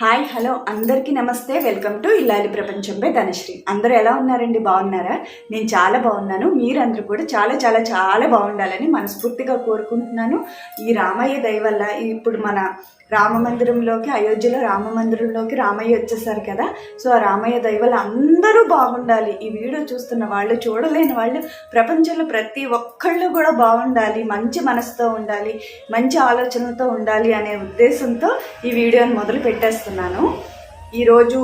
Hi hello అందరికీ నమస్తే. Welcome to ఇల్లాలి ప్రపంచంపై ధనశ్రీ. అందరూ ఎలా ఉన్నారండి? బాగున్నారా? నేను చాలా బాగున్నాను. మీరందరూ కూడా చాలా చాలా చాలా బాగుండాలని మనస్ఫూర్తిగా కోరుకుంటున్నాను. ఈ రామయ్య దయ వల్ల ఇప్పుడు మన రామ మందిరంలోకి అయోధ్యలో రామ మందిరంలోకి రామయ్య వచ్చేసారు కదా. సో ఆ రామయ్య దైవాలు అందరూ బాగుండాలి. ఈ వీడియో చూస్తున్న వాళ్ళు చూడలేని వాళ్ళు ప్రపంచంలో ప్రతి ఒక్కళ్ళు కూడా బాగుండాలి. మంచి మనసుతో ఉండాలి. మంచి ఆలోచనలతో ఉండాలి అనే ఉద్దేశంతో ఈ వీడియోని మొదలు పెట్టేస్తున్నాను ఈరోజు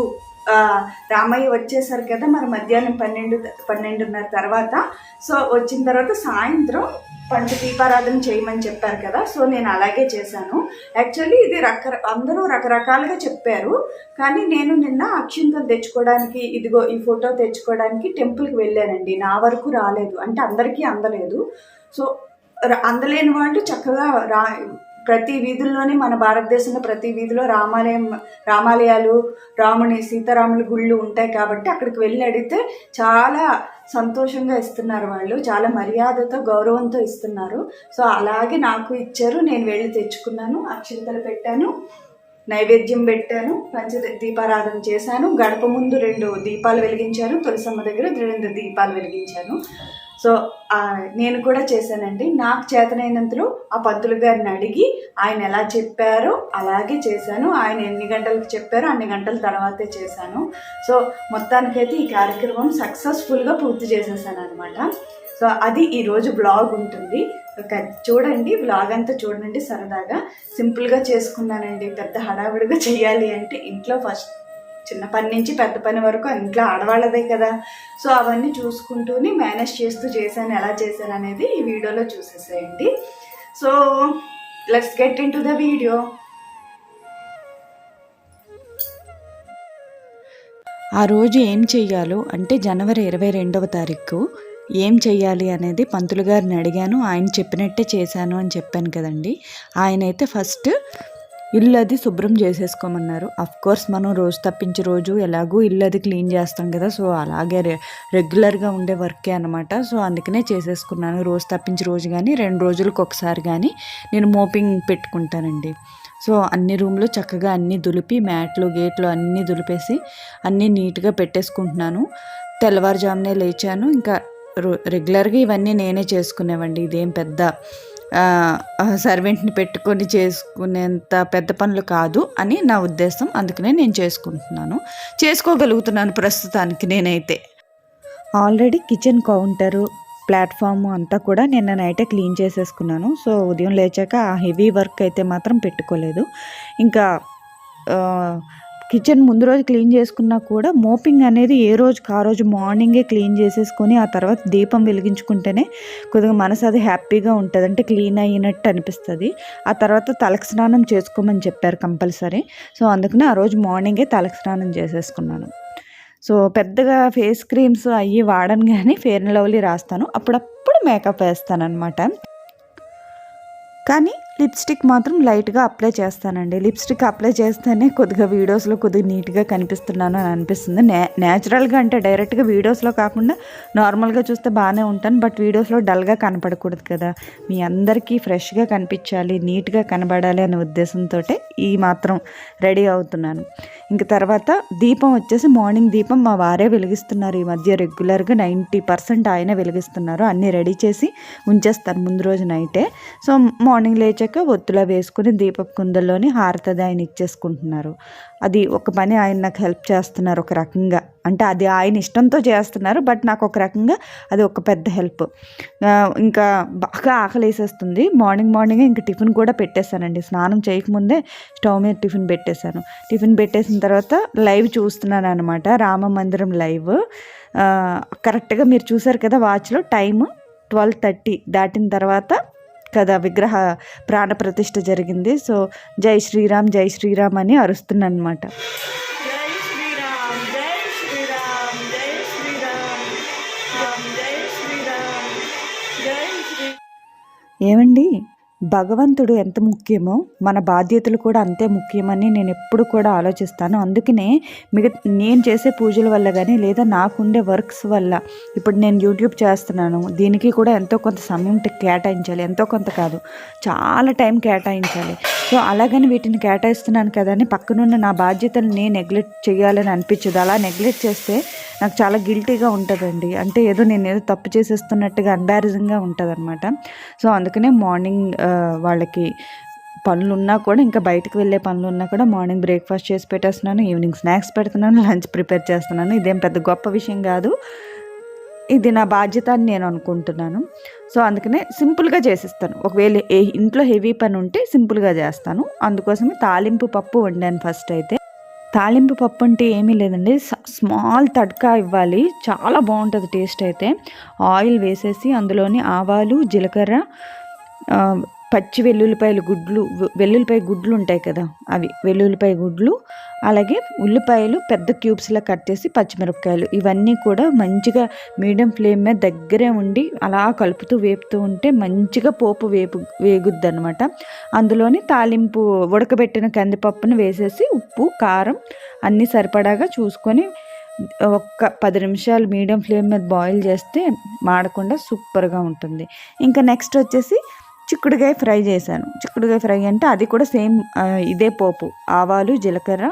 రామయ్య వచ్చేసారు కదా మరి మధ్యాహ్నం పన్నెండు పన్నెండున్నర తర్వాత. సో వచ్చిన తర్వాత సాయంత్రం పంట దీపారాధన చేయమని చెప్పారు కదా. సో నేను అలాగే చేశాను. యాక్చువల్లీ ఇది రక అందరూ రకరకాలుగా చెప్పారు. కానీ నేను నిన్న అక్షింతలు తెచ్చుకోవడానికి ఇదిగో ఈ ఫోటో తెచ్చుకోవడానికి టెంపుల్కి వెళ్ళానండి. నా వరకు రాలేదు. అంటే అందరికీ అందలేదు. సో అందలేని వాళ్ళు చక్కగా రా ప్రతి వీధుల్లోనే మన భారతదేశంలో ప్రతి వీధిలో రామాలయం రామాలయాలు రాముని సీతారాముల గుళ్ళు ఉంటాయి కాబట్టి అక్కడికి వెళ్ళి అడిగితే చాలా సంతోషంగా ఇస్తున్నారు వాళ్ళు. చాలా మర్యాదతో గౌరవంతో ఇస్తున్నారు. సో అలాగే నాకు ఇచ్చారు. నేను వెళ్ళి తెచ్చుకున్నాను. అక్షింతలు పెట్టాను. నైవేద్యం పెట్టాను. పంచ దీపారాధన చేశాను. గడప ముందు రెండు దీపాలు వెలిగించాను తులసమ్మ దగ్గర రెండు దీపాలు వెలిగించాను. సో నేను కూడా చేశానండి. నాకు చేతనైనంతలో ఆ పంతులు గారిని అడిగి ఆయన ఎలా చెప్పారో అలాగే చేశాను. ఆయన ఎన్ని గంటలకు చెప్పారో అన్ని గంటల తర్వాతే చేశాను. సో మొత్తానికైతే ఈ కార్యక్రమం సక్సెస్ఫుల్గా పూర్తి చేసేసాను అనమాట సో అది ఈరోజు బ్లాగ్ ఉంటుంది. చూడండి బ్లాగ్ అంతా చూడండి సరదాగా. సింపుల్గా చేసుకున్నానండి. పెద్ద హడావిడిగా చేయాలి అంటే ఇంట్లో ఫస్ట్ చిన్న పని నుంచి పెద్ద పని వరకు ఇంట్లో ఆడవాళ్ళదే కదా. సో అవన్నీ చూసుకుంటూనే మేనేజ్ చేస్తూ చేశాను. ఎలా చేశాను అనేది ఈ వీడియోలో చూసేసేయండి. So let's get into the video ఆ రోజు ఏం చెయ్యాలో అంటే జనవరి ఇరవై రెండవ తారీఖు ఏం చెయ్యాలి అనేది పంతులు గారిని అడిగాను. ఆయన చెప్పినట్టే చేశాను అని చెప్పాను కదండి. ఆయన అయితే ఫస్ట్ ఇల్లు అది శుభ్రం చేసేసుకోమన్నారు. అఫ్ కోర్స్ మనం రోజు తప్పించి రోజు ఎలాగూ ఇల్లు అది క్లీన్ చేస్తాం కదా సో అలాగే రె రెగ్యులర్గా ఉండే వర్కే అనమాట సో అందుకనే చేసేసుకున్నాను. రోజు తప్పించి రోజు కానీ రెండు రోజులకు ఒకసారి కానీ నేను మోపింగ్ పెట్టుకుంటానండి. సో అన్ని రూమ్లు చక్కగా అన్నీ దులిపి మ్యాట్లు గేట్లు అన్నీ దులిపేసి అన్నీ నీట్గా పెట్టేసుకుంటున్నాను. తెల్లవారుజామునే లేచాను. ఇంకా రో- రెగ్యులర్గా ఇవన్నీ నేనే చేసుకునేవండి. ఇదేం పెద్ద సర్వెంట్ని పెట్టుకొని చేసుకునేంత పెద్ద పనులు కాదు అని నా ఉద్దేశం. అందుకనే నేను చేసుకుంటున్నాను. చేసుకోగలుగుతున్నాను ప్రస్తుతానికి నేనైతే. ఆల్రెడీ కిచెన్ కౌంటరు ప్లాట్ఫామ్ అంతా కూడా నిన్న నైటే క్లీన్ చేసేసుకున్నాను. సో ఉదయం లేచాక ఆ హెవీ వర్క్ అయితే మాత్రం పెట్టుకోలేదు. ఇంకా కిచెన్ ముందు రోజు క్లీన్ చేసుకున్నా కూడా మోపింగ్ అనేది ఏ రోజుకి ఆ రోజు మార్నింగే క్లీన్ చేసేసుకొని ఆ తర్వాత దీపం వెలిగించుకుంటేనే కొద్దిగా మనసు అది హ్యాపీగా ఉంటుంది. అంటే క్లీన్ అయినట్టు అనిపిస్తుంది. ఆ తర్వాత తలకు స్నానం చేసుకోమని చెప్పారు కంపల్సరీ. సో అందుకనే ఆ రోజు మార్నింగే తలకు స్నానం చేసేసుకున్నాను. సో పెద్దగా ఫేస్ క్రీమ్స్ అవి వాడను కానీ ఫేర్ అండ్ లవ్లీ రాస్తాను. అప్పుడప్పుడు మేకప్ వేస్తాను అనమాట కానీ లిప్స్టిక్ మాత్రం లైట్గా అప్లై చేస్తానండి. లిప్స్టిక్ అప్లై చేస్తేనే కొద్దిగా వీడియోస్లో కొద్దిగా నీట్గా కనిపిస్తున్నాను అని అనిపిస్తుంది. నే న్యాచురల్గా అంటే డైరెక్ట్గా వీడియోస్లో కాకుండా నార్మల్గా చూస్తే బాగానే ఉంటాను. బట్ వీడియోస్లో డల్గా కనపడకూడదు కదా. మీ అందరికీ ఫ్రెష్గా కనిపించాలి నీట్గా కనబడాలి అనే ఉద్దేశంతో ఈ మాత్రం రెడీ అవుతున్నాను. ఇంక తర్వాత దీపం వచ్చేసి మార్నింగ్ దీపం మా వారే వెలిగిస్తున్నారు. ఈ మధ్య రెగ్యులర్గా నైంటీ పర్సెంట్ ఆయన వెలిగిస్తున్నారు. అన్నీ రెడీ చేసి ఉంచేస్తారు ముందు రోజు నైటే. సో మార్నింగ్ వచ్చాక ఒత్తులో వేసుకుని దీపపు కుందల్లోని హారతది ఆయన ఇచ్చేసుకుంటున్నారు. అది ఒక పని ఆయన నాకు హెల్ప్ చేస్తున్నారు ఒక రకంగా. అంటే అది ఆయన ఇష్టంతో చేస్తున్నారు బట్ నాకు ఒక రకంగా అది ఒక పెద్ద హెల్ప్. ఇంకా బాగా ఆకలి వేసేస్తుంది మార్నింగ్ మార్నింగ్ ఇంకా టిఫిన్ కూడా పెట్టేశానండి. స్నానం చేయకముందే స్టవ్ మీద టిఫిన్ పెట్టేశాను. టిఫిన్ పెట్టేసిన తర్వాత లైవ్ చూస్తున్నాను అనమాట రామ మందిరం లైవ్. కరెక్ట్గా మీరు చూసారు కదా వాచ్లో టైం ట్వెల్వ్ థర్టీ దాటిన తర్వాత కదా విగ్రహ ప్రాణ ప్రతిష్ఠ జరిగింది. సో జై శ్రీరామ్ జై శ్రీరామ్ అని అరుస్తున్నాను అనమాట ఏమండి? భగవంతుడు ఎంత ముఖ్యమో మన బాధ్యతలు కూడా అంతే ముఖ్యమని నేను ఎప్పుడు కూడా ఆలోచిస్తాను. అందుకనే మిగ నేను చేసే పూజల వల్ల కానీ లేదా నాకుండే వర్క్స్ వల్ల ఇప్పుడు నేను యూట్యూబ్ చేస్తున్నాను దీనికి కూడా ఎంతో కొంత సమయం కేటాయించాలి. ఎంతో కొంత కాదు చాలా టైం కేటాయించాలి. సో అలాగని వీటిని కేటాయిస్తున్నాను కదా అని పక్కనున్న నా బాధ్యతలు నేను నెగ్లెక్ట్ చేయాలని అనిపించదు. అలా నెగ్లెక్ట్ చేస్తే నాకు చాలా గిల్టీగా ఉంటుందండి. అంటే ఏదో నేను ఏదో తప్పు చేసేస్తున్నట్టుగా ఎంబారసింగ్గా ఉంటుందన్నమాట. సో అందుకనే మార్నింగ్ వాళ్ళకి పనులు ఉన్నా కూడా ఇంకా బయటకు వెళ్ళే పనులు ఉన్నా కూడా మార్నింగ్ బ్రేక్ఫాస్ట్ చేసి పెట్టేస్తున్నాను ఈవినింగ్ స్నాక్స్ పెడుతున్నాను లంచ్ ప్రిపేర్ చేస్తున్నాను. ఇదేం పెద్ద గొప్ప విషయం కాదు. ఇది నా బాధ్యత అని నేను అనుకుంటున్నాను. సో అందుకనే సింపుల్గా చేసిస్తాను. ఒకవేళ ఏ ఇంట్లో హెవీ పని ఉంటే సింపుల్గా చేస్తాను. అందుకోసమే తాలింపు పప్పు వండాను ఫస్ట్ అయితే. తాలింపు పప్పు అంటే ఏమీ లేదండి. స్మాల్ తడ్కా ఇవ్వాలి. చాలా బాగుంటుంది టేస్ట్ అయితే. ఆయిల్ వేసేసి అందులోని ఆవాలు జీలకర్ర పచ్చి వెల్లుల్లిపాయలు గుడ్లు వెల్లుల్లిపాయ గుడ్లు ఉంటాయి కదా అవి వెల్లుల్లిపాయ గుడ్లు అలాగే ఉల్లిపాయలు పెద్ద క్యూబ్స్లా కట్ చేసి పచ్చిమిరపకాయలు. ఇవన్నీ కూడా మంచిగా మీడియం ఫ్లేమ్ మీద దగ్గరే ఉండి అలా కలుపుతూ వేపుతూ ఉంటే మంచిగా పోపు వేపు వేగుద్ది అనమాట అందులోని తాలింపు ఉడకబెట్టిన కందిపప్పును వేసేసి ఉప్పు కారం అన్నీ సరిపడాగా చూసుకొని ఒక్క పది నిమిషాలు మీడియం ఫ్లేమ్ మీద బాయిల్ చేస్తే మాడకుండా సూపర్గా ఉంటుంది. ఇంకా నెక్స్ట్ వచ్చేసి చిక్కుడుకాయ ఫ్రై చేశాను. చిక్కుడుకాయ ఫ్రై అంటే అది కూడా సేమ్ ఇదే పోపు. ఆవాలు జీలకర్ర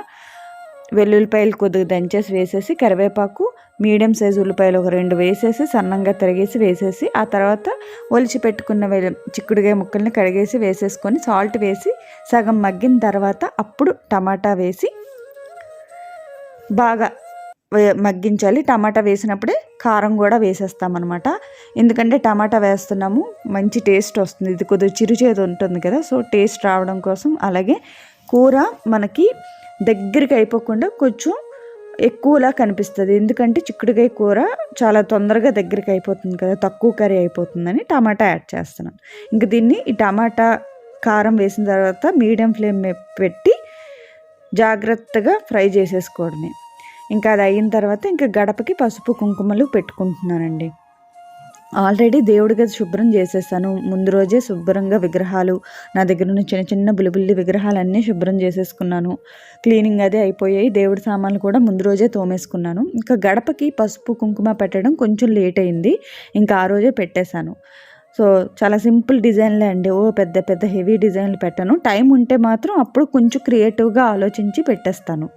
వెల్లుల్లిపాయలు కొద్దిగా దంచేసి వేసేసి కరివేపాకు మీడియం సైజు ఉల్లిపాయలు ఒక రెండు వేసేసి సన్నంగా తరిగేసి వేసేసి ఆ తర్వాత ఒలిచి పెట్టుకున్న చిక్కుడుగాయ చిక్కుడుకాయ ముక్కల్ని కడిగేసి వేసేసుకొని సాల్ట్ వేసి సగం మగ్గిన తర్వాత అప్పుడు టమాటా వేసి బాగా మగ్గించాలి. టమాటా వేసినప్పుడే కారం కూడా వేసేస్తామన్నమాట. ఎందుకంటే టమాటా వేస్తున్నాము మంచి టేస్ట్ వస్తుంది. ఇది కొద్దిగా చిరుచేదు ఉంటుంది కదా సో టేస్ట్ రావడం కోసం. అలాగే కూర మనకి దగ్గరికి అయిపోకుండా కొంచెం ఎక్కువలా కనిపిస్తుంది. ఎందుకంటే చిక్కుడుకాయ కూర చాలా తొందరగా దగ్గరికి అయిపోతుంది కదా తక్కువ కర్రీ అయిపోతుందని టమాటా యాడ్ చేస్తున్నాను ఇంక దీన్ని ఈ టమాటా కారం వేసిన తర్వాత మీడియం ఫ్లేమ్ పెట్టి జాగ్రత్తగా ఫ్రై చేసేసుకోవడమే. ఇంకా అది అయిన తర్వాత ఇంకా గడపకి పసుపు కుంకుమలు పెట్టుకుంటున్నానండి. ఆల్రెడీ దేవుడి గది శుభ్రం చేసేసాను ముందు రోజే శుభ్రంగా విగ్రహాలు నా దగ్గర ఉన్న చిన్న చిన్న బుల్లిబుల్లి విగ్రహాలన్నీ శుభ్రం చేసేసుకున్నాను. క్లీనింగ్ అదే అయిపోయాయి. దేవుడి సామాన్లు కూడా ముందు రోజే తోమేసుకున్నాను. ఇంకా గడపకి పసుపు కుంకుమ పెట్టడం కొంచెం లేట్ అయింది. ఇంకా ఆ రోజే పెట్టేశాను. సో చాలా సింపుల్ డిజైన్లే అండి. ఓ పెద్ద పెద్ద హెవీ డిజైన్లు పెట్టాను. టైం ఉంటే మాత్రం అప్పుడు కొంచెం క్రియేటివ్గా ఆలోచించి పెట్టేస్తాను.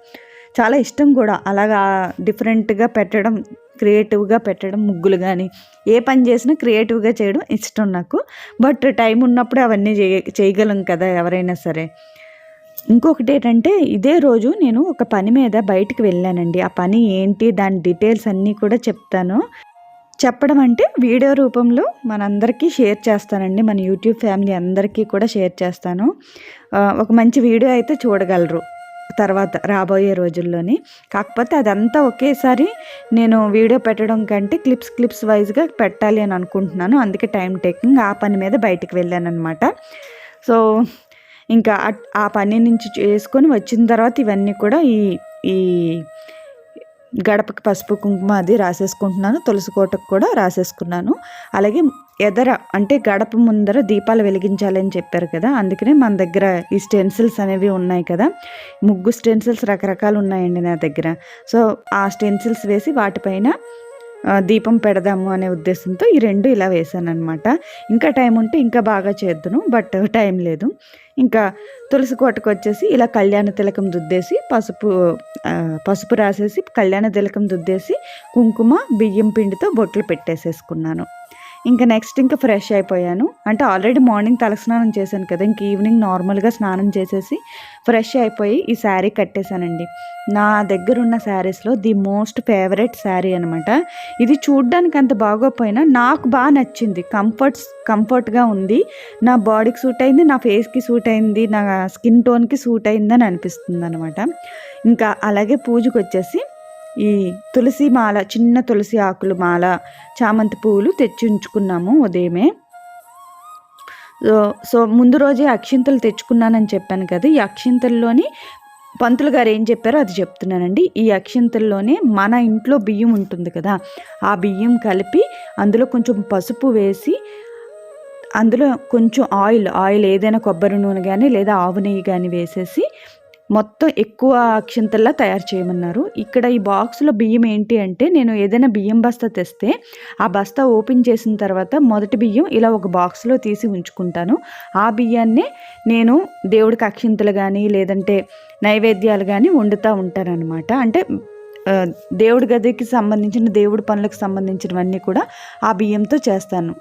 చాలా ఇష్టం కూడా. అలాగా డిఫరెంట్గా పెట్టడం క్రియేటివ్గా పెట్టడం ముగ్గులు కానీ ఏ పని చేసినా క్రియేటివ్గా చేయడం ఇష్టం నాకు. బట్ టైం ఉన్నప్పుడు అవన్నీ చేయ చేయగలం కదా ఎవరైనా సరే. ఇంకొకటి ఏంటంటే ఇదే రోజు నేను ఒక పని మీద బయటికి వెళ్ళానండి. ఆ పని ఏంటి దాని డీటెయిల్స్ అన్నీ కూడా చెప్తాను. చెప్పడం అంటే వీడియో రూపంలో మనందరికీ షేర్ చేస్తానండి. మన యూట్యూబ్ ఫ్యామిలీ అందరికీ కూడా షేర్ చేస్తాను. ఒక మంచి వీడియో అయితే చూడగలరు. తర్వాత రాబోయే రోజుల్లోని. కాకపోతే అదంతా ఒకేసారి నేను వీడియో పెట్టడం కంటే క్లిప్స్ క్లిప్స్ వైజ్గా పెట్టాలి అని అనుకుంటున్నాను. అందుకే టైం టేకింగ్ ఆ పని మీద బయటికి వెళ్ళాను అనమాట సో ఇంకా ఆ పని నుంచి చేసుకొని వచ్చిన తర్వాత ఇవన్నీ కూడా ఈ ఈ గడపకి పసుపు కుంకుమ అది రాసేసుకుంటున్నాను తులసి కోటకు కూడా రాసేసుకున్నాను. అలాగే ఎదర అంటే గడప ముందర దీపాలు వెలిగించాలని చెప్పారు కదా అందుకనే మన దగ్గర ఈ స్టెన్సిల్స్ అనేవి ఉన్నాయి కదా. ముగ్గు స్టెన్సిల్స్ రకరకాలు ఉన్నాయండి నా దగ్గర. సో ఆ స్టెన్సిల్స్ వేసి వాటిపైన దీపం పెడదాము అనే ఉద్దేశంతో ఈ రెండు ఇలా వేసాను అనమాట ఇంకా టైం ఉంటే ఇంకా బాగా చేద్దును బట్ టైం లేదు. ఇంకా తులసి కోటకు వచ్చేసి ఇలా కళ్యాణ తిలకం దుద్దేసి పసుపు పసుపు రాసేసి కళ్యాణ తిలకం దుద్దేసి కుంకుమ బియ్యం పిండితో బొట్లు పెట్టేసేసుకున్నాను. ఇంకా నెక్స్ట్ ఇంకా ఫ్రెష్ అయిపోయాను. అంటే ఆల్రెడీ మార్నింగ్ తలస్నానం చేశాను కదా ఇంక ఈవినింగ్ నార్మల్గా స్నానం చేసేసి ఫ్రెష్ అయిపోయి ఈ శారీ కట్టేశానండి. నా దగ్గర ఉన్న శారీస్లో ది మోస్ట్ ఫేవరెట్ శారీ అనమాట ఇది చూడ్డానికి అంత బాగోపోయినా నాకు బాగా నచ్చింది. కంఫర్ట్స్ కంఫర్ట్గా ఉంది. నా బాడీకి సూట్ అయింది నా ఫేస్కి సూట్ అయింది నా స్కిన్ టోన్కి సూట్ అయిందని అనిపిస్తుంది అనమాట ఇంకా అలాగే పూజకు వచ్చేసి ఈ తులసి మాల చిన్న తులసి ఆకులు మాల చామంతి పువ్వులు తెచ్చి ఉంచుకున్నాము ఉదయమే. సో సో ముందు రోజే అక్షింతలు తెచ్చుకున్నానని చెప్పాను కదా ఈ అక్షింతల్లోని పంతులు గారు ఏం చెప్పారో అది చెప్తున్నానండి. ఈ అక్షింతల్లోనే మన ఇంట్లో బియ్యం ఉంటుంది కదా ఆ బియ్యం కలిపి అందులో కొంచెం పసుపు వేసి అందులో కొంచెం ఆయిల్ ఆయిల్ ఏదైనా కొబ్బరి నూనె కానీ లేదా ఆవు నెయ్యి కానీ వేసేసి మొత్తం ఎక్కువ అక్షింతల్లా తయారు చేయమన్నారు. ఇక్కడ ఈ బాక్స్లో బియ్యం ఏంటి అంటే నేను ఏదైనా బియ్యం బస్తా తెస్తే ఆ బస్తా ఓపెన్ చేసిన తర్వాత మొదటి బియ్యం ఇలా ఒక బాక్స్లో తీసి ఉంచుకుంటాను. ఆ బియ్యాన్నే నేను దేవుడికి అక్షింతలు కానీ లేదంటే నైవేద్యాలు కానీ వండుతూ ఉంటానన్నమాట. అంటే దేవుడి గదికి సంబంధించిన దేవుడి పనులకు సంబంధించినవన్నీ కూడా ఆ బియ్యంతో చేస్తాను.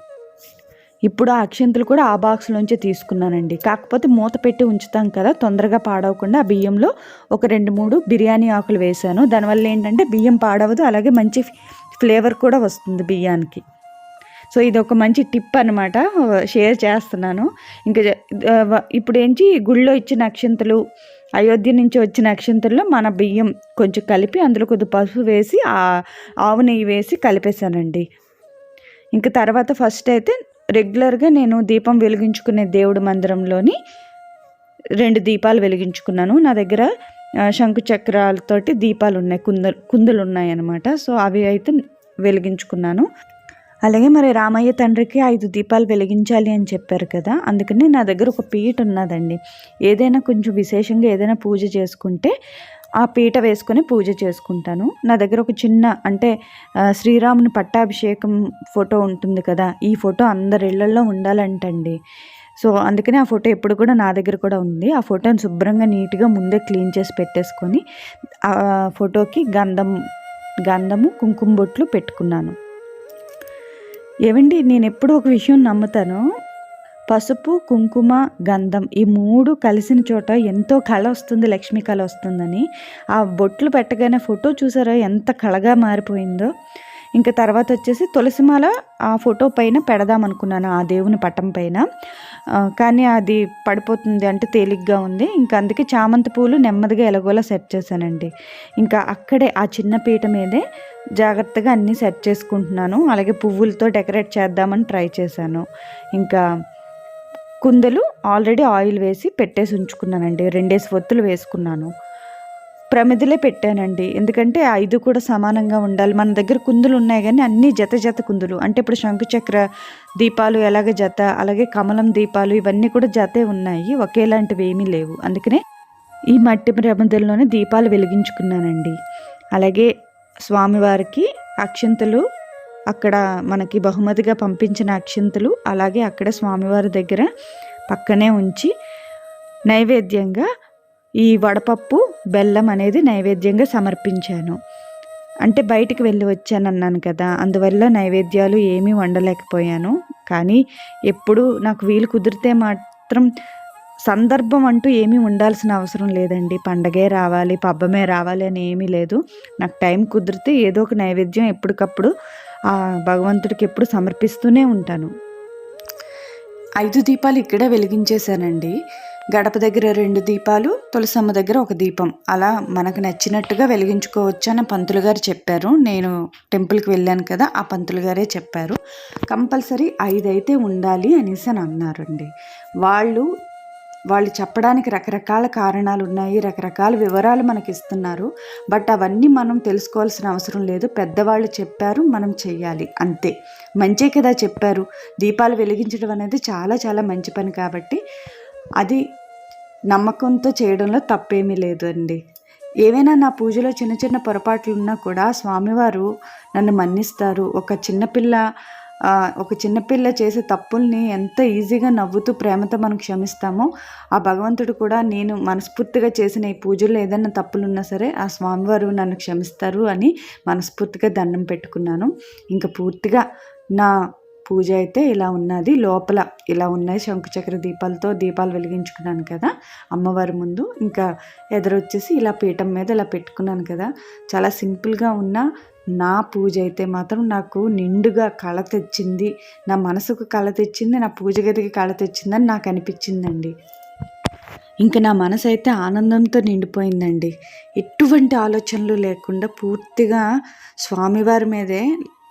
ఇప్పుడు ఆ అక్షంతలు కూడా ఆ బాక్స్లోంచే తీసుకున్నానండి. కాకపోతే మూత పెట్టి ఉంచుతాం కదా తొందరగా పాడవకుండా ఆ బియ్యంలో ఒక రెండు మూడు బిర్యానీ ఆకులు వేశాను. దానివల్ల ఏంటంటే బియ్యం పాడవదు అలాగే మంచి ఫ్లేవర్ కూడా వస్తుంది బియ్యానికి. సో ఇది ఒక మంచి టిప్ అనమాట షేర్ చేస్తున్నాను. ఇంకా ఇప్పుడు ఏంటి గుళ్ళో ఇచ్చిన అక్షింతలు అయోధ్య నుంచి వచ్చిన అక్షంతల్లో మన బియ్యం కొంచెం కలిపి అందులో కొద్ది పసుపు వేసి ఆవు నెయ్యి వేసి కలిపేశానండి. ఇంకా తర్వాత ఫస్ట్ అయితే రెగ్యులర్గా నేను దీపం వెలిగించుకునే దేవుడి మందిరంలోని రెండు దీపాలు వెలిగించుకున్నాను. నా దగ్గర శంకు చక్రాలతోటి దీపాలు ఉన్నాయి కుందలు కుందులు ఉన్నాయన్నమాట సో అవి అయితే వెలిగించుకున్నాను. అలాగే మరి రామయ్య తండ్రికి ఐదు దీపాలు వెలిగించాలి అని చెప్పారు కదా అందుకని నా దగ్గర ఒక పీట ఉన్నదండి ఏదైనా కొంచెం విశేషంగా ఏదైనా పూజ చేసుకుంటే ఆ పీట వేసుకొని పూజ చేసుకుంటాను. నా దగ్గర ఒక చిన్న అంటే శ్రీరాముని పట్టాభిషేకం ఫోటో ఉంటుంది కదా ఈ ఫోటో అందరి ఇళ్ళలో ఉండాలంటండి. సో అందుకనే ఆ ఫోటో ఎప్పుడు కూడా నా దగ్గర కూడా ఉంది. ఆ ఫోటోని శుభ్రంగా నీట్గా ముందే క్లీన్ చేసి పెట్టేసుకొని ఆ ఫోటోకి గంధం గంధము కుంకుమ బొట్లు పెట్టుకున్నాను. ఏవండి నేను ఎప్పుడు ఒక విషయం నమ్ముతాను పసుపు కుంకుమ గంధం ఈ మూడు కలిసిన చోట ఎంతో కళ వస్తుంది లక్ష్మీ కళ వస్తుందని. ఆ బొట్లు పెట్టగానే ఫోటో చూసారా ఎంత కళగా మారిపోయిందో. ఇంకా తర్వాత వచ్చేసి తులసిమాల ఆ ఫోటో పైన పెడదాం అనుకున్నాను ఆ దేవుని పటం పైన. కానీ అది పడిపోతుంది అంటే తేలిగ్గా ఉంది. ఇంకా అందుకే చామంతి పూలు నెమ్మదిగా ఎలాగోలా సెట్ చేశానండి. ఇంకా అక్కడే ఆ చిన్న పీట మీదే జాగ్రత్తగా అన్నీ సెట్ చేసుకుంటున్నాను. అలాగే పువ్వులతో డెకరేట్ చేద్దామని ట్రై చేశాను. ఇంకా కుందలు ఆల్రెడీ ఆయిల్ వేసి పెట్టేసి ఉంచుకున్నానండి. రెండేసి ఒత్తులు వేసుకున్నాను. ప్రమిదిలే పెట్టానండి. ఎందుకంటే ఐదు కూడా సమానంగా ఉండాలి. మన దగ్గర కుందులు ఉన్నాయి కానీ అన్ని జత జత కుందులు. అంటే ఇప్పుడు శంకుచక్ర దీపాలు ఎలాగ జత అలాగే కమలం దీపాలు ఇవన్నీ కూడా జతే ఉన్నాయి. ఒకేలాంటివి ఏమీ లేవు. అందుకనే ఈ మట్టి ప్రమిదల్లోనే దీపాలు వెలిగించుకున్నానండి. అలాగే స్వామివారికి అక్షంతలు అక్కడ మనకి బహుమతిగా పంపించిన అక్షింతలు అలాగే అక్కడ స్వామివారి దగ్గర పక్కనే ఉంచి నైవేద్యంగా ఈ వడపప్పు బెల్లం అనేది నైవేద్యంగా సమర్పించాను. అంటే బయటికి వెళ్ళి వచ్చాను అన్నాను కదా అందువల్ల నైవేద్యాలు ఏమీ వండలేకపోయాను. కానీ ఎప్పుడు నాకు వీలు కుదిరితే మాత్రం సందర్భం అంటూ ఏమీ ఉండాల్సిన అవసరం లేదండి. పండగే రావాలి పబ్బమే రావాలి అని ఏమీ లేదు. నాకు టైం కుదిరితే ఏదో ఒక నైవేద్యం ఎప్పటికప్పుడు ఆ భగవంతుడికి ఎప్పుడు సమర్పిస్తూనే ఉంటాను. ఐదు దీపాలు ఇక్కడే వెలిగించేశానండి. గడప దగ్గర రెండు దీపాలు తులసమ్మ దగ్గర ఒక దీపం. అలా మనకు నచ్చినట్టుగా వెలిగించుకోవచ్చు అని పంతులు గారు చెప్పారు. నేను టెంపుల్కి వెళ్ళాను కదా ఆ పంతులు గారే చెప్పారు. కంపల్సరీ ఐదు అయితే ఉండాలి అనేసి అని అన్నారండి. వాళ్ళు వాళ్ళు చెప్పడానికి రకరకాల కారణాలు ఉన్నాయి రకరకాల వివరాలు మనకి ఇస్తున్నారు బట్ అవన్నీ మనం తెలుసుకోవాల్సిన అవసరం లేదు. పెద్దవాళ్ళు చెప్పారు మనం చెయ్యాలి. అంతే. మంచే కదా చెప్పారు. దీపాలు వెలిగించడం అనేది చాలా చాలా మంచి పని కాబట్టి అది నమ్మకంతో చేయడంలో తప్పేమీ లేదు అండి ఏవైనా నా పూజలో చిన్న చిన్న పొరపాట్లు ఉన్నా కూడా స్వామివారు నన్ను మన్నిస్తారు. ఒక చిన్నపిల్ల ఒక చిన్నపిల్ల చేసే తప్పుల్ని ఎంత ఈజీగా నవ్వుతూ ప్రేమతో మనం క్షమిస్తామో ఆ భగవంతుడు కూడా నేను మనస్ఫూర్తిగా చేసిన ఈ పూజల్లో ఏదైనా తప్పులు ఉన్నా సరే ఆ స్వామివారు నన్ను క్షమిస్తారు అని మనస్ఫూర్తిగా దండం పెట్టుకున్నాను. ఇంకా పూర్తిగా నా పూజ అయితే ఇలా ఉన్నది. లోపల ఇలా ఉన్నాయి. శంకుచక్ర దీపాలతో దీపాలు వెలిగించుకున్నాను కదా అమ్మవారి ముందు. ఇంకా ఎదురొచ్చేసి ఇలా పీఠం మీద ఇలా పెట్టుకున్నాను కదా. చాలా సింపుల్గా ఉన్న నా పూజ అయితే మాత్రం నాకు నిండుగా కళ తెచ్చింది. నా మనసుకు కళ తెచ్చింది. నా పూజ గదికి కళ తెచ్చిందని నాకు అనిపించిందండి. ఇంకా నా మనసు అయితే ఆనందంతో నిండిపోయిందండి. ఎటువంటి ఆలోచనలు లేకుండా పూర్తిగా స్వామివారి మీదే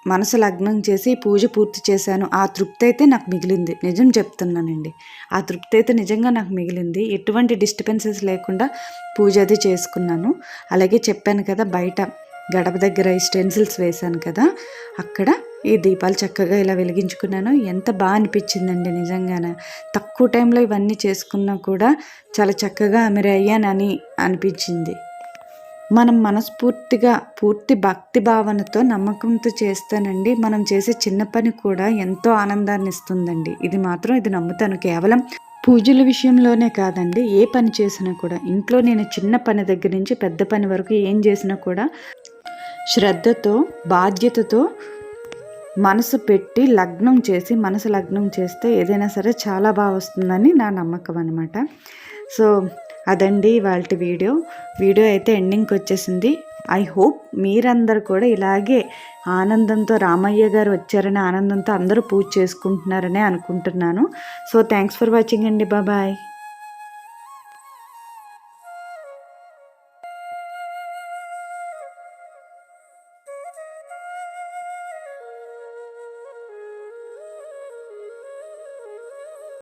మనసు లగ్నం చేసి పూజ పూర్తి చేశాను. ఆ తృప్తి అయితే నాకు మిగిలింది. నిజం చెప్తున్నానండి. ఆ తృప్తి అయితే నిజంగా నాకు మిగిలింది. ఎటువంటి డిస్టర్బెన్సెస్ లేకుండా పూజ అది చేసుకున్నాను. అలాగే చెప్పాను కదా బయట గడప దగ్గర ఈ స్టెన్సిల్స్ వేశాను కదా అక్కడ ఈ దీపాలు చక్కగా ఇలా వెలిగించుకున్నాను. ఎంత బాగా అనిపించిందండి నిజంగానే. తక్కువ టైంలో ఇవన్నీ చేసుకున్నా కూడా చాలా చక్కగా అమెరి అయ్యానని అనిపించింది. మనం మనస్ఫూర్తిగా పూర్తి భక్తి భావనతో నమ్మకంతో చేస్తానండి. మనం చేసే చిన్న పని కూడా ఎంతో ఆనందాన్ని ఇస్తుందండి. ఇది మాత్రం ఇది నమ్ముతాను కేవలం పూజల విషయంలోనే కాదండి. ఏ పని చేసినా కూడా ఇంట్లో నేను చిన్న పని దగ్గర నుంచి పెద్ద పని వరకు ఏం చేసినా కూడా శ్రద్ధతో బాధ్యతతో మనసు పెట్టి లగ్నం చేసి మనసు లగ్నం చేస్తే ఏదైనా సరే చాలా బాగా వస్తుందని నా నమ్మకం అనమాట సో అదండి వాళ్ళ వీడియో. వీడియో అయితే ఎండింగ్కి వచ్చేసింది. ఐ హోప్ మీరందరూ కూడా ఇలాగే ఆనందంతో రామయ్య గారు వచ్చారనే ఆనందంతో అందరూ పూజ చేసుకుంటున్నారని అనుకుంటున్నాను. సో థ్యాంక్స్ ఫర్ వాచింగ్ అండి. బాబాయ్